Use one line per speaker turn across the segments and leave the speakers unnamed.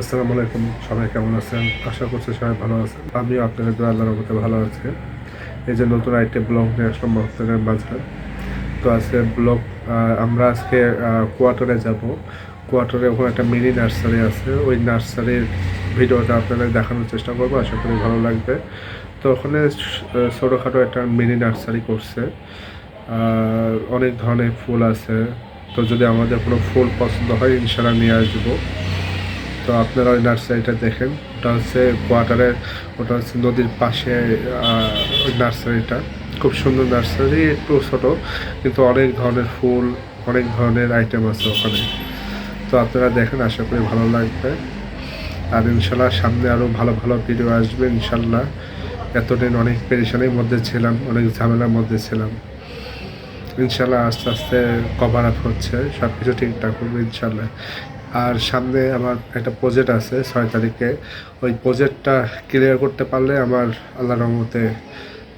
আসসালামু আলাইকুম। সবাই কেমন আছেন? আশা করছি সবাই ভালো আছেন। আমিও আপনাদের দোয়া আল্লাহর মতো ভালো আছি। এই যে নতুন আইটেম ব্লগ নিয়ে আসলাম আপনাদের মাঝে তো আজকে ব্লগ আমরা আজকে কোয়ার্টারে যাব। কোয়ার্টারে ওখানে একটা মিনি নার্সারি আছে। ওই নার্সারির ভিডিওটা আপনাদের দেখানোর চেষ্টা করব। আশা করি ভালো লাগবে। তো ওখানে ছোটোখাটো একটা মিনি নার্সারি করছে। অনেক ধরনের ফুল আছে। তো যদি আমাদের কোনো ফুল পছন্দ হয় ইনশাল্লাহ নিয়ে আসব। তো আপনারা ওই নার্সারিটা দেখেন। ওটা হচ্ছে কোয়ার্টারের, ওটা হচ্ছে নদীর পাশে ওই নার্সারিটা। খুব সুন্দর নার্সারি, একটু ছোটো, কিন্তু অনেক ধরনের ফুল, অনেক ধরনের আইটেম আছে ওখানে। তো আপনারা দেখেন, আশা করি ভালো লাগবে। আর ইনশাল্লাহ সামনে আরও ভালো ভালো ভিডিও আসবে, ইনশাল্লাহ। এতদিন অনেক পেরেশানির মধ্যে ছিলাম, অনেক ঝামেলার মধ্যে ছিলাম। ইনশাল্লাহ আস্তে আস্তে কভার আপ হচ্ছে সব কিছু ঠিকঠাক হবে, ইনশাল্লাহ। আর সামনে আমার একটা প্রজেক্ট আছে ছয় তারিখে। ওই প্রজেক্টটা ক্লিয়ার করতে পারলে আমার আল্লাহ রহমতে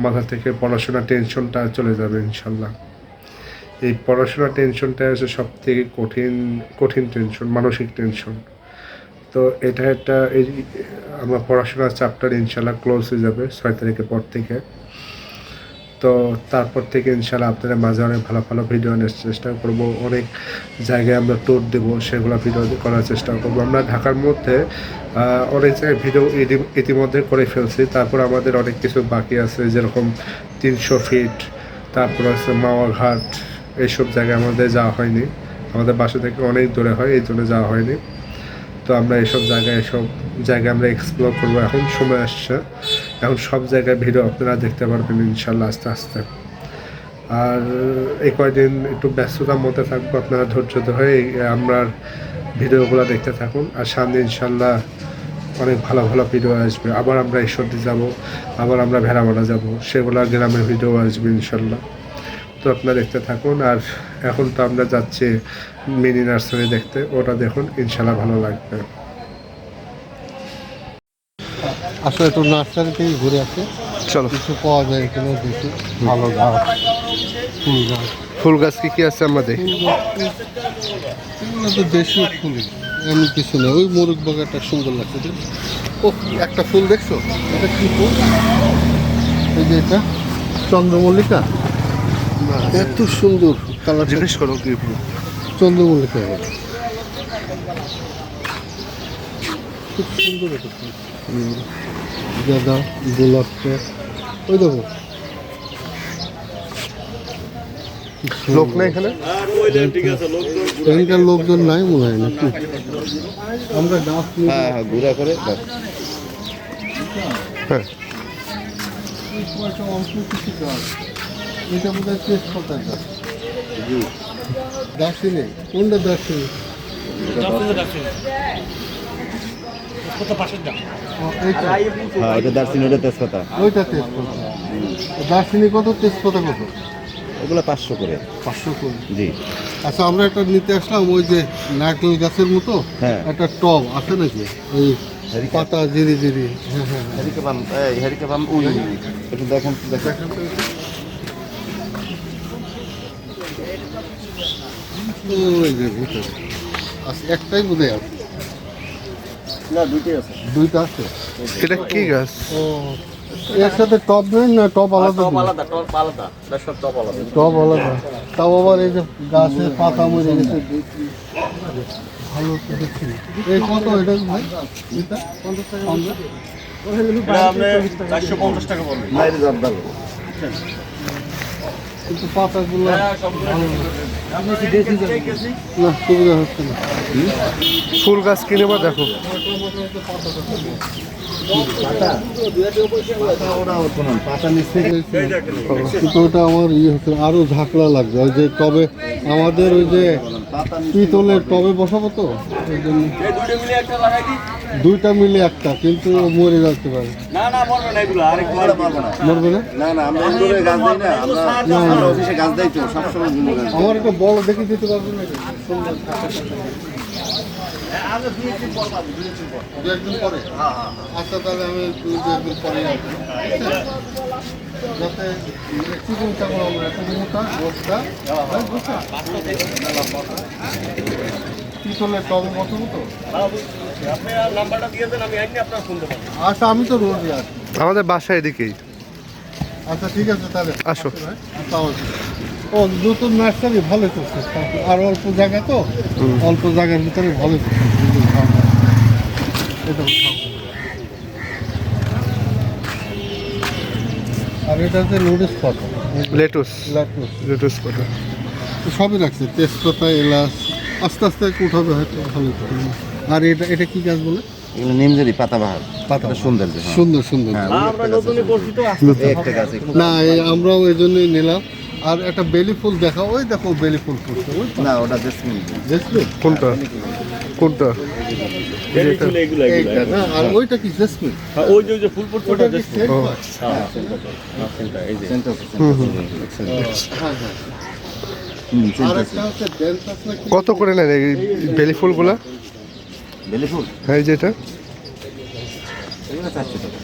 মাথা থেকে পড়াশোনার টেনশনটা চলে যাবে ইনশাল্লাহ। এই পড়াশোনার টেনশনটা হচ্ছে সব থেকে কঠিন কঠিন টেনশন মানসিক টেনশন তো এটা একটা এই, আমার পড়াশোনার চ্যাপ্টার ইনশাল্লাহ ক্লোজ হয়ে যাবে ছয় তারিখের পর থেকে। তো তারপর থেকে ইনশাল্লাহ আপনাদের মাঝে অনেক ভালো ভালো ভিডিও আনার চেষ্টা করব। অনেক জায়গায় আমরা ট্যুর দেবো, সেগুলো ভিডিও করার চেষ্টা করব। আমরা ঢাকার মধ্যে অনেক জায়গায় ভিডিও ইতি- ইতিমধ্যে করে ফেলছি। তারপর আমাদের অনেক কিছু বাকি আছে, যেরকম তিনশো ফিট তারপর আছে মাওয়াঘাট এইসব জায়গায় আমাদের যাওয়া হয়নি। আমাদের বাসা থেকে অনেক দূরে হয়, এই জন্য যাওয়া হয়নি। তো আমরা এসব জায়গায় এসব জায়গায় আমরা এক্সপ্লোর করব। এখন সময় আসছে। এখন সব জায়গায় ভিডিও আপনারা দেখতে পারবেন ইনশাল্লাহ আস্তে আস্তে। আর এই কয়দিন একটু ব্যস্ততার মধ্যে থাকব, আপনারা ধৈর্য ধরে আমরা ভিডিওগুলো দেখতে থাকুন। আর সামনে ইনশাল্লাহ অনেক ভালো ভালো ভিডিও আসবে। আবার আমরা ঈশ্বরদী যাব, আবার আমরা ভেড়ামারা যাব, সেগুলো গ্রামের ভিডিও আসবে ইনশাল্লাহ। তো আপনারা দেখতে থাকুন। আর এখন তো আমরা যাচ্ছি মিনি নার্সারি দেখতে, ওটা দেখুন, ইনশাল্লাহ ভালো লাগবে।
আসলে তো নার্সারি থেকে ঘুরে আসে।
চলো।
কিছু পাওয়া যায় এখানে দেখি। ভালো গাছ। ফুল গাছ।
ফুল গাছ কি কি আছে
ফুল গাছ তো দেশীয় ফুলই। এমন কিছু নেই। ওই মোরগ বাগানটা সুন্দর লাগছে। ও একটা ফুল দেখছ? এটা কি ফুল? এই যে এটা। চন্দ্রমল্লিকা? এত সুন্দর। কালার
জিজ্ঞেস করো কি ফুল।
চন্দ্রমল্লিকা হবে খুব সুন্দর গাঁদা গোলাপ ওই দেখো।
লোক নেই এখানে?
এখানকার লোকজন নাই মনে হয় না আমরা গাছ
হ্যাঁ হ্যাঁ ঘুরা করে
হ্যাঁ।
অল্প কিছু গাছ এটা বোধ হয় তেজপাতা গাছ দার্শিনে কোনটা
হ্যাঁ তেজপাতা।
ওইটা তেজপাতা। দার্শিনি কত তেজপাতা কত?
ওগুলো পাঁচশো করে।
পাঁচশো করে।
জি।
আচ্ছা আমরা একটা নিতে আসলাম ওই যে নারকেল গাছের মতো
হ্যাঁ।
একটা টব আছে নাকি? ওই পাতা জিরি জিরি হ্যাঁ হ্যাঁ
হেরিকে পাম এই হেরিকে পাম উই একটু দেখেন দেখেন।
ওই যে ভিতরে। আচ্ছা একটাই বোধহয় আছে।
না দুইটাই আছে।
দুইটা আছে।
এটা কি গাছ?
ও এর সাথে টপ নেই না টপ আলাদা দিবেন?
আলাদা টপ আলাদা সব টপ আলাদা।
টপ আলাদা। তাও আবার এই যে গাছের পাতা মরে গেছে। ভালো তো দেখছি। এই কত এটা ভাই? এটা? পঞ্চাশ টাকা পঞ্চাশ?
টাকা পড়বে না এটা জর্দাল
কিন্তু পাতাগুলো না। সুবিধা হচ্ছে না।
ফুল গাছ কিনে বা দেখো।
ওরা পাতা নিচ্ছে
কিন্তু ওটা আমার ইয়ে হচ্ছে আরও ঝাঁকড়া লাগবে যে টবে আমাদের ওই যে
পাতা
পিতলের টবে বসাবো তো? ওই জন্য দুইটা মিলে একটা কিন্তু মরে যাচ্ছে পারে।
না না মরবে না এগুলো আরেক পারবে না
মরবে না।
না? না আমরা
একটা বড় দেখে দিতে পারবেন না একদিন পরে আচ্ছা তাহলে আমি দু একদিন পরে আসব। যাতে চিকেন আমরা মোটা পিতলের টবে আচ্ছা আমি তো রোজই আছি
আমাদের বাসা এদিকেই।
আচ্ছা ঠিক আছে তাহলে।
আসো।
আচ্ছা। ও নতুন নার্সারি ভালো করছে আর অল্প জায়গা তো? অল্প জায়গার ভিতরে ভালো করছে এটা আর এটা হচ্ছে লোডেস ফটো
লেটুস
ল্যাটুস
লেটুস কত
সবই রাখছে তেজপাতা এলাচ আস্তে আস্তে উঠাবে হয়তো ভালো আর এটা এটা কি গাছ বলে?
এগুলো নিমজেরি পাতাবাহার।
পাতা
সুন্দর
সুন্দর সুন্দর।
গাছ
না এই আমরাও এই জন্যই নিলাম। আর একটা বেলি ফুল দেখা ওই দেখো বেলি ফুল ফুটছে। ওই
না ওটা জেসমিন।
দেখলি
কোনটা? কোনটা?
এইটা না আর ওইটা কি জেসমিন
হ্যাঁ, ওই যে ওই যে ফুল পড়ছে
ওটা
ওটা
কি
দেখছি
সেন্ট
ও।
গাছ?
হ্যাঁ সেন্টার এই যে।
সেন্টার
হ্যাঁ হ্যাঁ
হুম
আর
সেন্টার
একটা হচ্ছে ডেন্টাস না কি?
কত করে নেন এই বেলি ফুলগুলা?
বেলি ফুল?
হ্যাঁ যেটা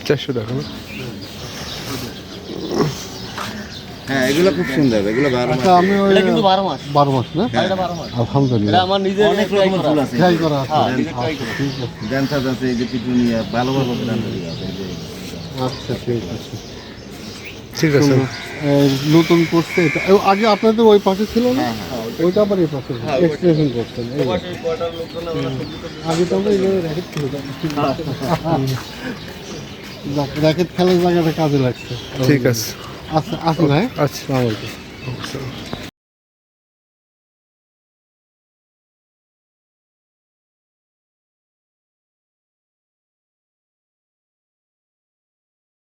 চারশো টাকা? হ্যাঁ এগুলো খুব সুন্দর এগুলো বারো মাস
আচ্ছা আমি ওই
এটা কিন্তু বারো মাস।
বারো মাস না?
এটা বারো মাস।
আলহামদুলিল্লাহ।
আমার নিজের
অনেক রকমের ফুল আছে।
ট্রাই করা আছে।
হ্যাঁ, নিজে try করা।
ঠিক আছে।
এই যে পিটুনিয়া ভালো ভালো ড্যান্সার আছে
আচ্ছা ঠিক আছে।
ঠিক আছে।
নতুন করছে এটা। আগে আপনাদের ওই পাশে ছিল না? ওইটা। আবার এই পাশে এক্সপ্রেশন করছেন আগে তো আমরা এইভাবে র্যাকেট ছিল র্যাকেট খেলার জায়গাটা কাজে লাগছে।
ঠিক আছে।
আসুন হ্যাঁ
আচ্ছা